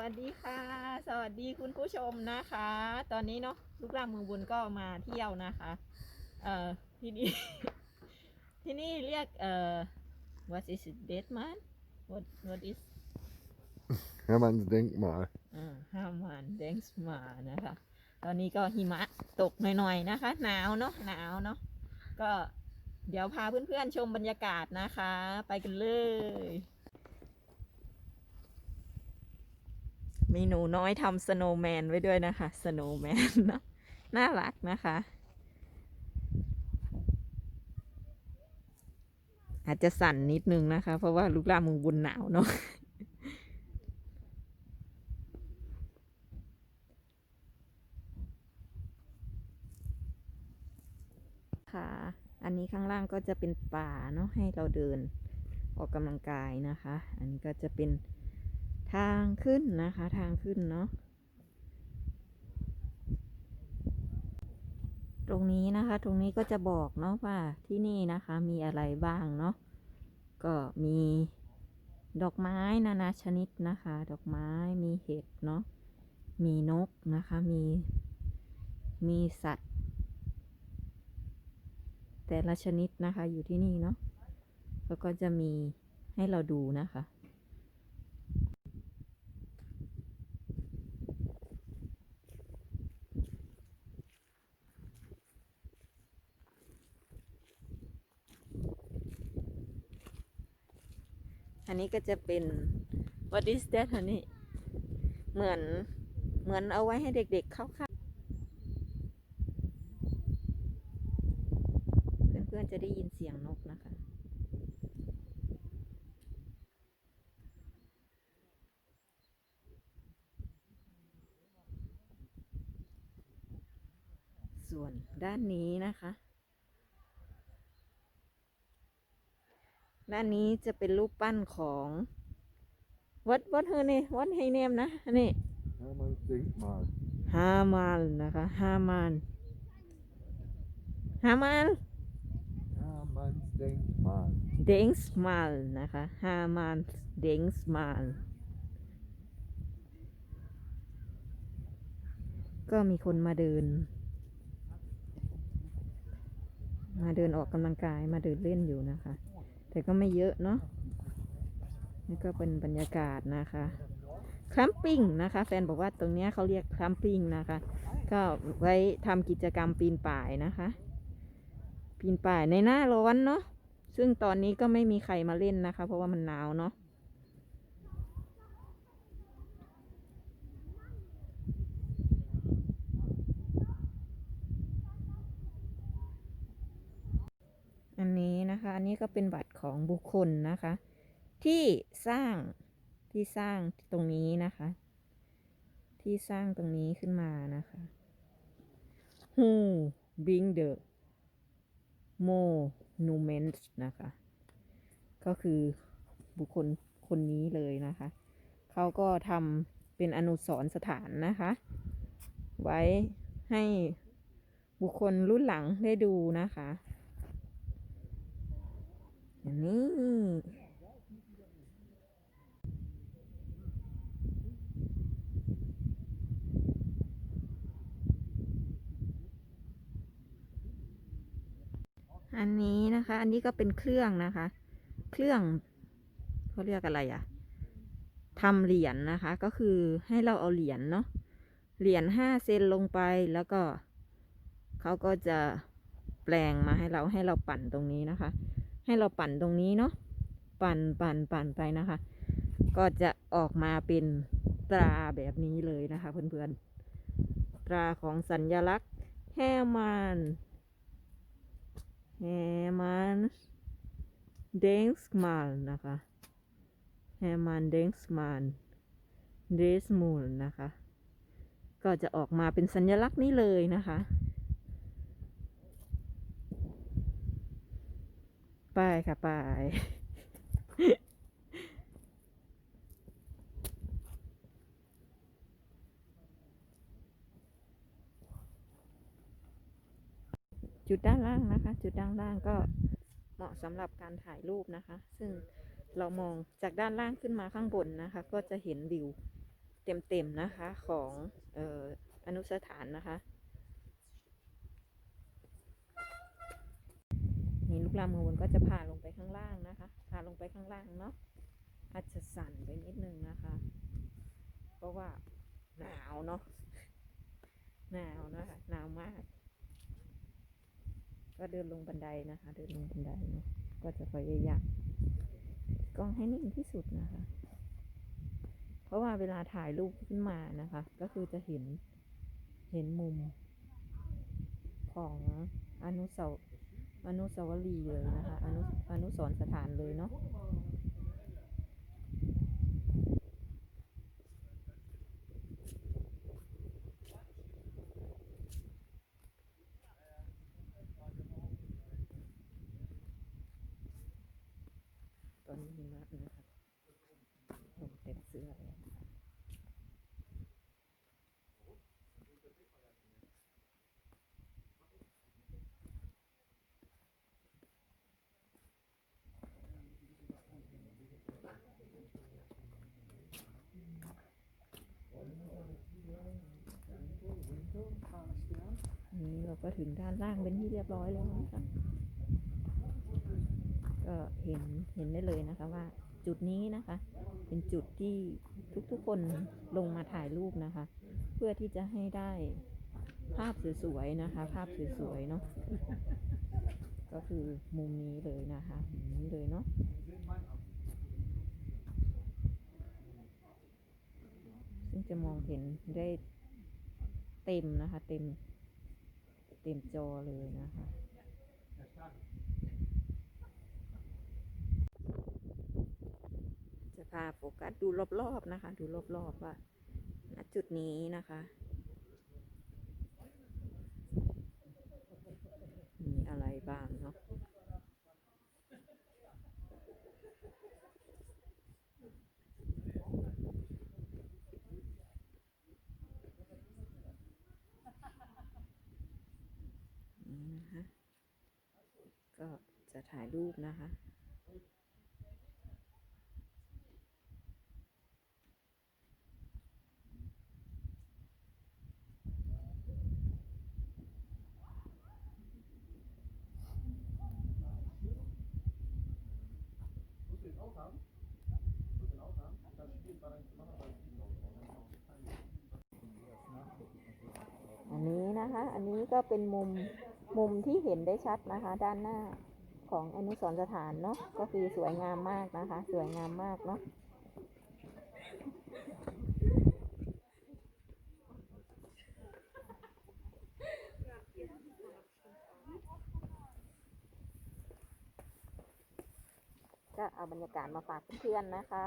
วัสดีค่ะ สวัสดีคุณผู้ชมนะคะ ตอนนี้เนาะลูกหลานเมืองบุญก็มาเที่ยวนะคะ เอ่อที่นี่ ที่นี่เรียกเอ่อ what is it dead man what what is Hermans Denkmal. อ่าฮามันเดงส์มานะคะ ตอนนี้ก็หิมะตกหน่อยๆนะคะ หนาวเนาะหนาวเนาะก็เดี๋ยวพาเพื่อนๆชมบรรยากาศนะคะ ไปกันเลย มีหนูน้อยทำสโนว์แมนไว้ด้วยนะคะสโนว์แมนเนาะน่ารักนะคะ อาจจะสั่นนิดนึงนะคะ เพราะว่าลูกหลามึงบุญหนาวเนาะค่ะ อันนี้ข้างล่างก็จะเป็นป่าเนาะให้เราเดินออกกำลังกายนะคะ อันนี้ก็จะเป็น ทางขึ้นนะคะ ทางขึ้นเนาะ ตรงนี้นะคะ ตรงนี้ก็จะบอกเนาะว่าที่นี่นะคะมีอะไรบ้างเนาะ ก็มีดอกไม้นานาชนิดนะคะ ดอกไม้มีเห็ดเนาะ มีนกนะคะ มี มีสัตว์ แต่ละชนิดนะคะอยู่ที่นี่เนาะ แล้วก็จะมีให้เราดูนะคะ อันนี้ก็จะเป็น what is that อันนี้ เหมือน เหมือนเอาไว้ให้เด็กๆเข้าค่ะเพื่อนๆจะได้ยินเสียงนกนะคะ ส่วนด้านนี้นะคะ ด้านนี้จะเป็นรูปปั้นของวัดวัดเฮอเนี่ยวัดไฮเนมนะอันนี้ Hermans Denkmal. ฮามานนะคะฮามานฮามาน Hermans Denkmal. เดงส์มาลนะคะฮามานเดงส์มาลก็มีคนมาเดิน มาเดินออกกำลังกายมาเดินเล่นอยู่นะคะ แต่ก็ไม่เยอะเนาะนี่ก็เป็นบรรยากาศนะคะคลัมปิ้งนะคะ แฟนบอกว่าตรงนี้เขาเรียกคลัมปิ้งนะคะ ก็ไว้ทำกิจกรรมปีนป่ายนะคะ ปีนป่ายในหน้าร้อนเนาะซึ่งตอนนี้ก็ไม่มีใครมาเล่นนะคะ เพราะว่ามันหนาวเนาะ อันนี้นะคะ อันนี้ก็เป็นบัตรของบุคคลนะคะ ที่สร้างที่สร้างตรงนี้นะคะ ที่สร้างตรงนี้ขึ้นมานะคะ Who bring the monument นะคะ ก็คือบุคคลคนนี้เลยนะคะ เขาก็ทำเป็นอนุสรสถานนะคะ ไว้ให้บุคคลรุ่นหลังได้ดูนะคะ อันนี้อันนี้นะคะ อันนี้ก็เป็นเครื่องนะคะ เครื่องเขาเรียกอะไรอะทำเหรียญนะคะ ก็คือให้เราเอาเหรียญเนาะ เหรียญห้าเซนลงไปแล้วก็เขาก็จะแปลงมาให้เราให้เราปั่นตรงนี้นะคะ ให้เราปั่นตรงนี้เนาะปั่นปั่นปั่นไปนะคะ ก็จะออกมาเป็นตราแบบนี้เลยนะคะเพื่อนๆตราของสัญลักษณ์แฮมันแฮมันเดงส์มาลนะคะแฮมันเดงส์มาลเดสมูลนะคะ ก็จะออกมาเป็นสัญลักษณ์นี้เลยนะคะ ไปค่ะไปจุดด้านล่างนะคะ จุดด้านล่างก็เหมาะสำหรับการถ่ายรูปนะคะ ซึ่งเรามองจากด้านล่างขึ้นมาข้างบนนะคะ ก็จะเห็นวิวเต็มๆนะคะของอออนุสถานนะคะ นี่ลูกลามมือบนก็จะพาลงไปข้างล่างนะคะพาลงไปข้างล่างเนาะอาจจะสั่นไปนิดนึงนะคะ เพราะว่าหนาวเนาะหนาวนะคะหนาวมาก ก็เดินลงบันไดนะคะ เดินลงบันไดเนาะก็จะพยายามกล้องให้นิ่งที่สุดนะคะ เพราะว่าเวลาถ่ายรูปขึ้นมานะคะ ก็คือจะเห็นเห็นมุมของอนุสาว อนุสาวรีย์เลยนะคะ อนุอนุสรณ์สถานเลยเนาะ ตอนนี้หิมะนะคะลงเต็มเสื้อเลยนะคะอันนี้เรา ก็ถึงด้านล่างเป็นที่เรียบร้อยแล้วนะคะก็เห็นเห็นได้เลยนะคะว่าจุดนี้นะคะ เป็นจุดที่ทุกๆคนลงมาถ่ายรูปนะคะ เพื่อที่จะให้ได้ภาพสวยๆนะคะ ภาพสวยๆเนาะก็คือมุมนี้เลยนะคะมุมนี้เลยเนาะซึ่งจะมองเห็นได้เต็มนะคะ เต็ม เต็มจอเลยนะคะจะพาโฟกัสดูรอบๆนะคะ ดูรอบๆว่าณจุดนี้นะคะมีอะไรบ้างเนาะ นะคะ ก็จะถ่ายรูปนะคะอันนี้นะคะ อันนี้ก็เป็นมุม มุมที่เห็นได้ชัดนะคะ ด้านหน้าของอนุสรณ์สถานเนาะก็คือสวยงามมากนะคะ สวยงามมากเนาะก็เอาบรรยากาศมาฝากเพื่อนๆนะคะ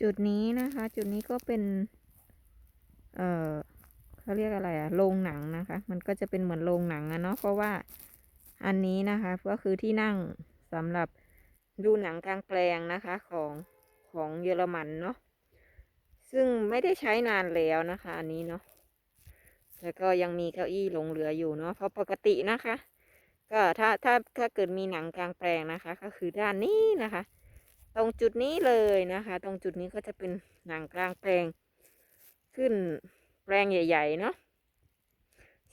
จุดนี้นะคะ จุดนี้ก็เป็น เออเขาเรียกอะไรอะโรงหนังนะคะ มันก็จะเป็นเหมือนโรงหนังอะเนาะเพราะว่าอันนี้นะคะก็คือที่นั่งสำหรับดูหนังกลางแปลงนะคะของของเยอรมันเนาะซึ่งไม่ได้ใช้นานแล้วนะคะ อันนี้เนาะแล้วก็ยังมีเก้าอี้หลงเหลืออยู่เนาะเพราะปกตินะคะ ก็ถ้าถ้าถ้าเกิดมีหนังกลางแปลงนะคะ ก็คือด้านนี้นะคะ ตรงจุดนี้เลยนะคะ ตรงจุดนี้ก็จะเป็นหนังกลางแปลง ขึ้นแปลงใหญ่ ๆ เนาะ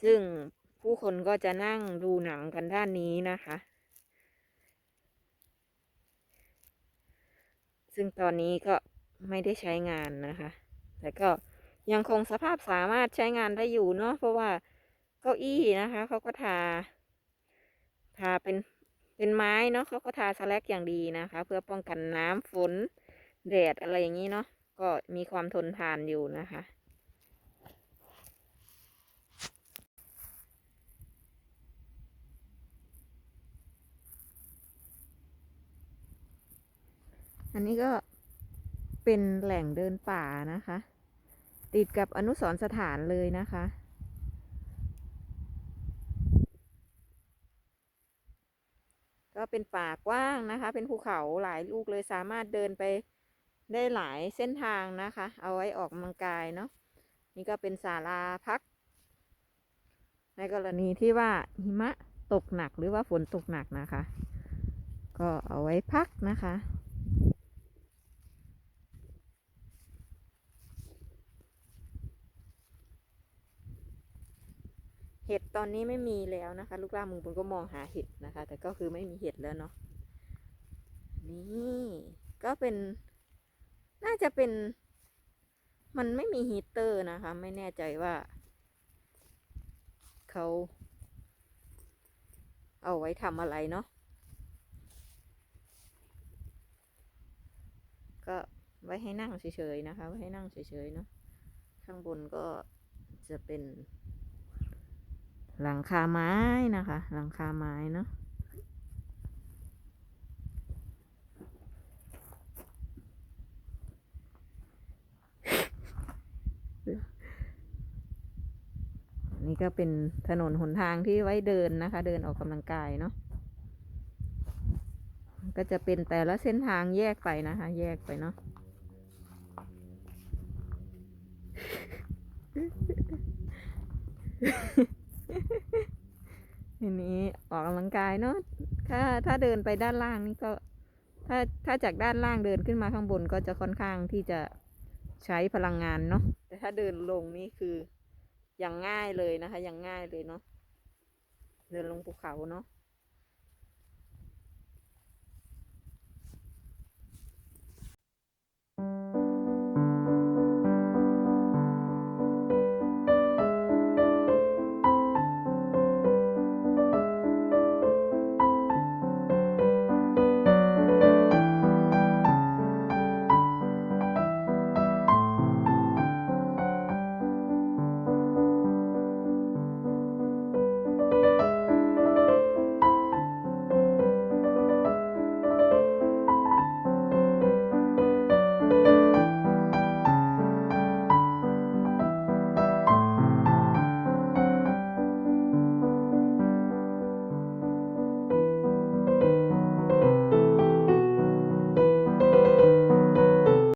ซึ่งผู้คนก็จะนั่งดูหนังกันด้านนี้นะคะ ซึ่งตอนนี้ก็ไม่ได้ใช้งานนะคะ แต่ก็ยังคงสภาพสามารถใช้งานได้อยู่เนาะ เพราะว่าเก้าอี้นะคะเขาก็ทา ทาเป็น เป็นไม้เนาะเขาก็ทาสแลกอย่างดีนะคะ เพื่อป้องกันน้ำฝนแดดอะไรอย่างนี้เนาะ ก็มีความทนทานอยู่นะคะ อันนี้ก็เป็นแหล่งเดินป่านะคะ ติดกับอนุสรสถานเลยนะคะก็เป็นป่ากว้างนะคะ เป็นภูเขาหลายลูกเลยสามารถเดินไป ได้หลายเส้นทางนะคะ เอาไว้ออกกำลังกายเนาะนี่ก็เป็นศาลาพัก ในกรณีที่ว่าหิมะตกหนักหรือว่าฝนตกหนักนะคะ ก็เอาไว้พักนะคะ เห็ดตอนนี้ไม่มีแล้วนะคะ ลูกล่ามึงปุนก็มองหาเห็ดนะคะ แต่ก็คือไม่มีเห็ดแล้วเนาะนี่ก็เป็น น่าจะเป็น มันไม่มีฮีเตอร์นะคะ ไม่แน่ใจว่า เขา เอาไว้ทำอะไรเนาะก็ไว้ให้นั่งเฉยๆนะคะ ไว้ให้นั่งเฉยๆเนาะข้างบนก็จะเป็น หลังคาไม้นะคะ หลังคาไม้เนาะ ก็เป็นถนนหนทางที่ไว้เดินนะคะ เดินออกกำลังกายเนาะก็จะเป็นแต่ละเส้นทางแยกไปนะคะ แยกไปเนาะทีนี้ออกกำลังกายเนาะถ้าถ้าเดินไปด้านล่างนี่ก็ ถ้าถ้าจากด้านล่างเดินขึ้นมาข้างบนก็จะค่อนข้างที่จะใช้พลังงานเนาะแต่ถ้าเดินลงนี่คือ อย่างง่ายเลยนะคะ อย่างง่ายเลยเนาะเดินลงภูเขาเนาะ